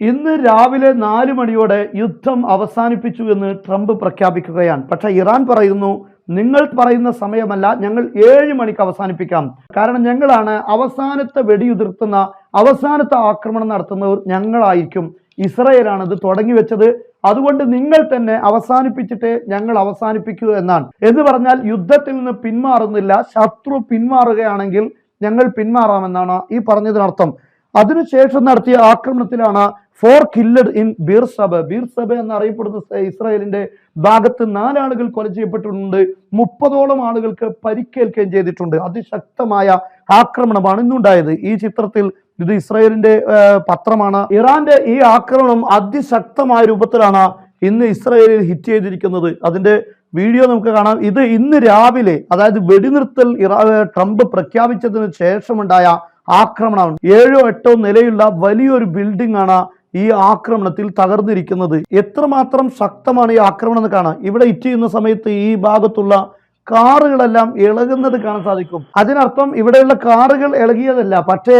ഇന്ന് രാവിലെ നാല് മണിയോടെ യുദ്ധം അവസാനിപ്പിച്ചു എന്ന് ട്രംപ് പ്രഖ്യാപിക്കുകയാണ്. പക്ഷേ ഇറാൻ പറയുന്നു നിങ്ങൾ പറയുന്ന സമയമല്ല ഞങ്ങൾ ഏഴ് മണിക്ക് അവസാനിപ്പിക്കാം. കാരണം ഞങ്ങളാണ് അവസാനത്തെ വെടിയുതിർത്തുന്ന അവസാനത്തെ ആക്രമണം നടത്തുന്നവർ ഞങ്ങളായിരിക്കും. ഇസ്രയേലാണ് ഇത് തുടങ്ങി വെച്ചത്. അതുകൊണ്ട് നിങ്ങൾ തന്നെ അവസാനിപ്പിച്ചിട്ട് ഞങ്ങൾ അവസാനിപ്പിക്കൂ എന്നാണ്. എന്ന് പറഞ്ഞാൽ യുദ്ധത്തിൽ നിന്ന് പിന്മാറുന്നില്ല. ശത്രു പിന്മാറുകയാണെങ്കിൽ ഞങ്ങൾ പിന്മാറാമെന്നാണ് ഈ പറഞ്ഞതിനർത്ഥം. അതിനുശേഷം നടത്തിയ ആക്രമണത്തിലാണ് four killed in Beersheba Beersheba എന്നറിയപ്പെടുന്ന ഇസ്രായേലിന്റെ ഭാഗത്ത് നാലാളുകൾ കൊല ചെയ്യപ്പെട്ടിട്ടുണ്ട്. മുപ്പതോളം ആളുകൾക്ക് പരിക്കേൽക്കുകയും ചെയ്തിട്ടുണ്ട്. അതിശക്തമായ ആക്രമണമാണ് ഇന്നുണ്ടായത്. ഈ ചിത്രത്തിൽ ഇത് ഇസ്രായേലിന്റെ പത്രമാണ്. ഇറാന്റെ ഈ ആക്രമണം അതിശക്തമായ രൂപത്തിലാണ് ഇന്ന് ഇസ്രായേലിൽ ഹിറ്റ് ചെയ്തിരിക്കുന്നത്. അതിന്റെ വീഡിയോ നമുക്ക് കാണാം. ഇത് ഇന്ന് രാവിലെ അതായത് വെടിനിർത്തൽ ഇറാ ട്രംപ് പ്രഖ്യാപിച്ചതിന് ശേഷമുണ്ടായ ആക്രമണമാണ്. ഏഴോ എട്ടോ നിലയുള്ള വലിയൊരു ബിൽഡിംഗ് ആണ് ഈ ആക്രമണത്തിൽ തകർന്നിരിക്കുന്നത്? എത്രമാത്രം ശക്തമാണ് ഈ ആക്രമണം എന്ന് കാണാം. ഇവിടെ ഇറ്റ് ചെയ്യുന്ന സമയത്ത് ഈ ഭാഗത്തുള്ള കാറുകളെല്ലാം ഇളകുന്നത് കാണാൻ സാധിക്കും. അതിനർത്ഥം ഇവിടെയുള്ള കാറുകൾ ഇളകിയതല്ല. പക്ഷേ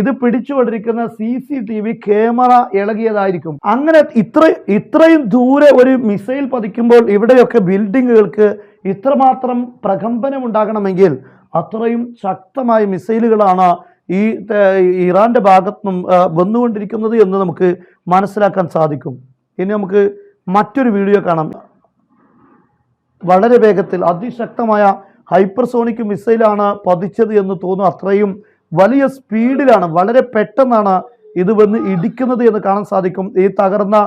ഇത് പിടിച്ചുകൊണ്ടിരിക്കുന്ന C C T V camera ഇളകിയതായിരിക്കും. അങ്ങനെ ഇത്ര ഇത്രയും ദൂരെ ഒരു മിസൈൽ പതിക്കുമ്പോൾ ഇവിടെയൊക്കെ ബിൽഡിങ്ങുകൾക്ക് ഇത്രമാത്രം പ്രകമ്പനം ഉണ്ടാകണമെങ്കിൽ അത്രയും ശക്തമായ മിസൈലുകളാണ് ഈ ഇറാന്റെ ഭാഗത്തുനിന്നും നിന്നും വന്നുകൊണ്ടിരിക്കുന്നത് എന്ന് നമുക്ക് മനസ്സിലാക്കാൻ സാധിക്കും. ഇനി നമുക്ക് മറ്റൊരു വീഡിയോ കാണാം. വളരെ വേഗത്തിൽ അതിശക്തമായ ഹൈപ്പർസോണിക് മിസൈലാണ് പതിച്ചത് എന്ന് തോന്നുന്നു. അത്രയും വലിയ സ്പീഡിലാണ് വളരെ പെട്ടെന്നാണ് ഇത് വന്ന് ഇടിക്കുന്നത് എന്ന് കാണാൻ സാധിക്കും. ഈ തകർന്ന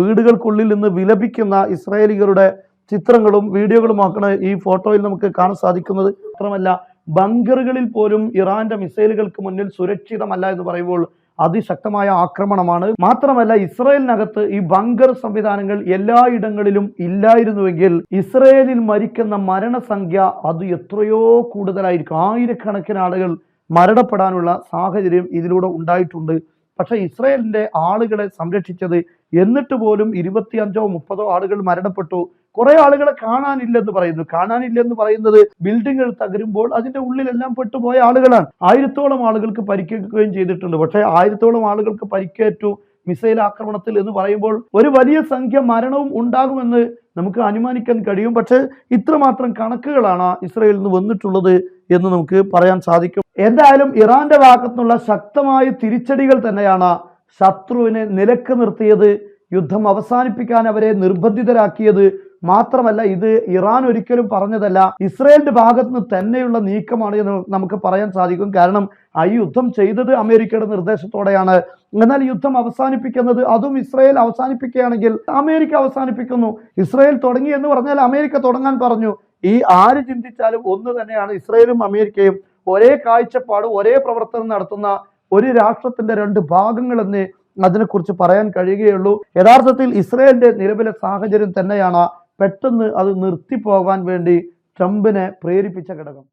വീടുകൾക്കുള്ളിൽ നിന്ന് വിലപിക്കുന്ന ഇസ്രായേലികളുടെ ചിത്രങ്ങളും വീഡിയോകളുമാക്കാണ് ഈ ഫോട്ടോയിൽ നമുക്ക് കാണാൻ സാധിക്കുന്നത്. മാത്രമല്ല ബങ്കറുകളിൽ പോലും ഇറാന്റെ മിസൈലുകൾക്ക് മുന്നിൽ സുരക്ഷിതമല്ല എന്ന് പറയുമ്പോൾ അതിശക്തമായ ആക്രമണമാണ്. മാത്രമല്ല ഇസ്രയേലിനകത്ത് ഈ ബങ്കർ സംവിധാനങ്ങൾ എല്ലായിടങ്ങളിലും ഇല്ലായിരുന്നുവെങ്കിൽ ഇസ്രയേലിൽ മരിക്കുന്ന മരണസംഖ്യ അത് എത്രയോ കൂടുതലായിരിക്കും. ആയിരക്കണക്കിന് ആളുകൾ മരണപ്പെടാനുള്ള സാഹചര്യം ഇതിലൂടെ ഉണ്ടായിട്ടുണ്ട്. പക്ഷെ ഇസ്രയേലിന്റെ ആളുകളെ സംരക്ഷിച്ചത് എന്നിട്ട് പോലും ഇരുപത്തിയഞ്ചോ മുപ്പതോ ആളുകൾ മരണപ്പെട്ടു. കുറെ ആളുകളെ കാണാനില്ലെന്ന് പറയുന്നു. കാണാനില്ലെന്ന് പറയുന്നത് ബിൽഡിങ്ങുകൾ തകരുമ്പോൾ അതിന്റെ ഉള്ളിലെല്ലാം പെട്ടുപോയ ആളുകളാണ്. ആയിരത്തോളം ആളുകൾക്ക് പരിക്കേൽക്കുകയും ചെയ്തിട്ടുണ്ട്. പക്ഷേ ആയിരത്തോളം ആളുകൾക്ക് പരിക്കേറ്റു മിസൈൽ ആക്രമണത്തിൽ എന്ന് പറയുമ്പോൾ ഒരു വലിയ സംഖ്യ മരണവും ഉണ്ടാകുമെന്ന് നമുക്ക് അനുമാനിക്കാൻ കഴിയും. പക്ഷേ ഇത്രമാത്രം കണക്കുകളാണ് ഇസ്രയേലിൽ നിന്ന് വന്നിട്ടുള്ളത് എന്ന് നമുക്ക് പറയാൻ സാധിക്കും. എന്തായാലും ഇറാന്റെ ഭാഗത്തുനിന്നുള്ള ശക്തമായ തിരിച്ചടികൾ തന്നെയാണ് ശത്രുവിനെ നിലയ്ക്ക് നിർത്തിയത് യുദ്ധം അവസാനിപ്പിക്കാൻ അവരെ നിർബന്ധിതരാക്കിയത് മാത്രമല്ല ഇത് ഇറാൻ ഒരിക്കലും പറഞ്ഞതല്ല ഇസ്രയേലിന്റെ ഭാഗത്ത് നിന്ന് തന്നെയുള്ള നീക്കമാണ് എന്ന് നമുക്ക് പറയാൻ സാധിക്കും. കാരണം ആ യുദ്ധം ചെയ്തത് അമേരിക്കയുടെ നിർദ്ദേശത്തോടെയാണ്. എന്നാൽ യുദ്ധം അവസാനിപ്പിക്കുന്നത് അതും ഇസ്രയേൽ അവസാനിപ്പിക്കുകയാണെങ്കിൽ അമേരിക്ക അവസാനിപ്പിക്കുന്നു. ഇസ്രയേൽ തുടങ്ങി എന്ന് പറഞ്ഞാൽ അമേരിക്ക തുടങ്ങാൻ പറഞ്ഞു. ഈ ആര് ചിന്തിച്ചാലും ഒന്ന് തന്നെയാണ് ഇസ്രയേലും അമേരിക്കയും. ഒരേ കാഴ്ചപ്പാട് ഒരേ പ്രവർത്തനം നടത്തുന്ന ഒരു രാഷ്ട്രത്തിന്റെ രണ്ട് ഭാഗങ്ങൾ എന്നേ അതിനെക്കുറിച്ച് പറയാൻ കഴിയുകയുള്ളൂ. യഥാർത്ഥത്തിൽ ഇസ്രയേലിന്റെ നിലവിലെ സാഹചര്യം തന്നെയാണ്. പെട്ടെന്ന് അത് നിർത്തിപ്പോകാൻ വേണ്ടി ട്രംപിനെ പ്രേരിപ്പിച്ച ഘടകം.